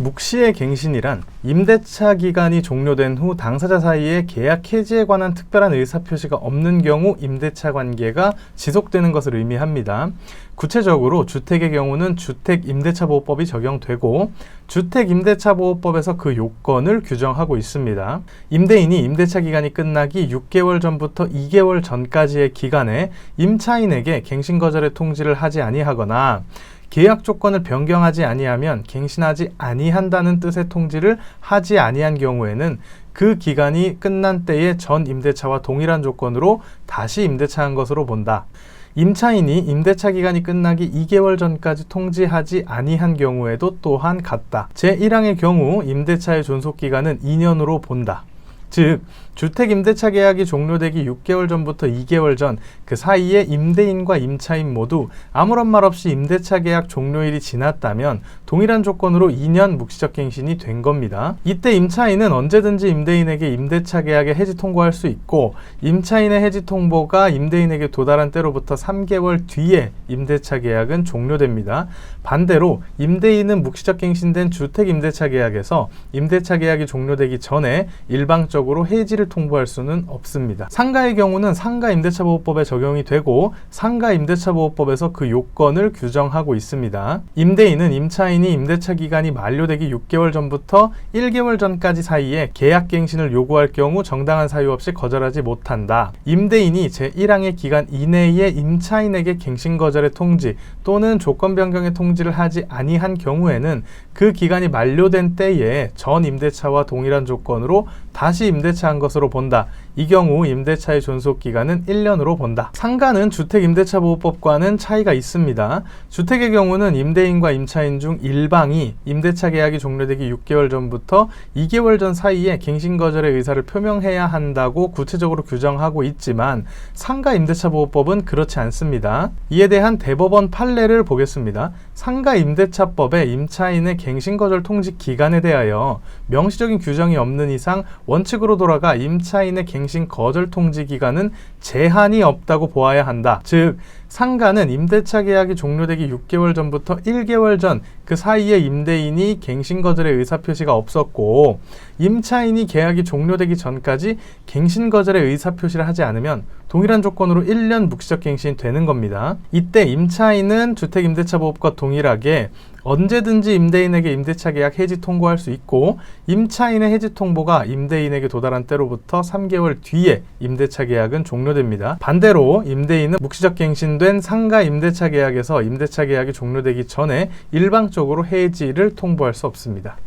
묵시의 갱신이란 임대차 기간이 종료된 후 당사자 사이에 계약 해지에 관한 특별한 의사표시가 없는 경우 임대차 관계가 지속되는 것을 의미합니다. 구체적으로 주택의 경우는 주택임대차보호법이 적용되고 주택임대차보호법에서 그 요건을 규정하고 있습니다. 임대인이 임대차 기간이 끝나기 6개월 전부터 2개월 전까지의 기간에 임차인에게 갱신 거절의 통지를 하지 아니하거나 계약 조건을 변경하지 아니하면 갱신하지 아니한다는 뜻의 통지를 하지 아니한 경우에는 그 기간이 끝난 때의 전 임대차와 동일한 조건으로 다시 임대차한 것으로 본다. 임차인이 임대차 기간이 끝나기 2개월 전까지 통지하지 아니한 경우에도 또한 같다. 제1항의 경우 임대차의 존속 기간은 2년으로 본다. 즉 주택 임대차 계약이 종료되기 6개월 전부터 2개월 전 그 사이에 임대인과 임차인 모두 아무런 말 없이 임대차 계약 종료일이 지났다면 동일한 조건으로 2년 묵시적 갱신이 된 겁니다. 이때 임차인은 언제든지 임대인에게 임대차 계약의 해지 통보할 수 있고 임차인의 해지 통보가 임대인에게 도달한 때로부터 3개월 뒤에 임대차 계약은 종료됩니다. 반대로 임대인은 묵시적 갱신된 주택 임대차 계약에서 임대차 계약이 종료되기 전에 일방적으로 해지를 통보할 수는 없습니다. 상가의 경우는 상가 임대차 보호법에 적용이 되고 상가 임대차 보호법에서 그 요건을 규정하고 있습니다. 임대인은 임차인이 임대차 기간이 만료되기 6개월 전부터 1개월 전까지 사이에 계약 갱신을 요구할 경우 정당한 사유 없이 거절하지 못한다. 임대인이 제1항의 기간 이내에 임차인에게 갱신 거절의 통지 또는 조건 변경의 통지를 하지 아니한 경우에는 그 기간이 만료된 때에 전 임대차와 동일한 조건으로 다시 임대차한 것으로 본다. 이 경우 임대차의 존속 기간은 1년으로 본다. 상가는 주택 임대차 보호법과는 차이가 있습니다. 주택의 경우는 임대인과 임차인 중 일방이 임대차 계약이 종료되기 6개월 전부터 2개월 전 사이에 갱신 거절의 의사를 표명해야 한다고 구체적으로 규정하고 있지만 상가 임대차 보호법은 그렇지 않습니다. 이에 대한 대법원 판례를 보겠습니다. 상가 임대차법에 임차인의 갱신 거절 통지 기간에 대하여 명시적인 규정이 없는 이상 원칙으로 돌아가 임차인의 갱신 거절 통지 기간은 제한이 없다고 보아야 한다. 즉 상가는 임대차 계약이 종료되기 6개월 전부터 1개월 전 그 사이에 임대인이 갱신 거절의 의사 표시가 없었고 임차인이 계약이 종료되기 전까지 갱신 거절의 의사 표시를 하지 않으면 동일한 조건으로 1년 묵시적 갱신이 되는 겁니다. 이때 임차인은 주택 임대차 보호법과 동일하게 언제든지 임대인에게 임대차 계약 해지 통보할 수 있고 임차인의 해지 통보가 임대인에게 도달한 때로부터 3개월 뒤에 임대차 계약은 종료됩니다. 반대로 임대인은 묵시적 갱신 된 상가 임대차 계약에서 임대차 계약이 종료되기 전에 일방적으로 해지를 통보할 수 없습니다.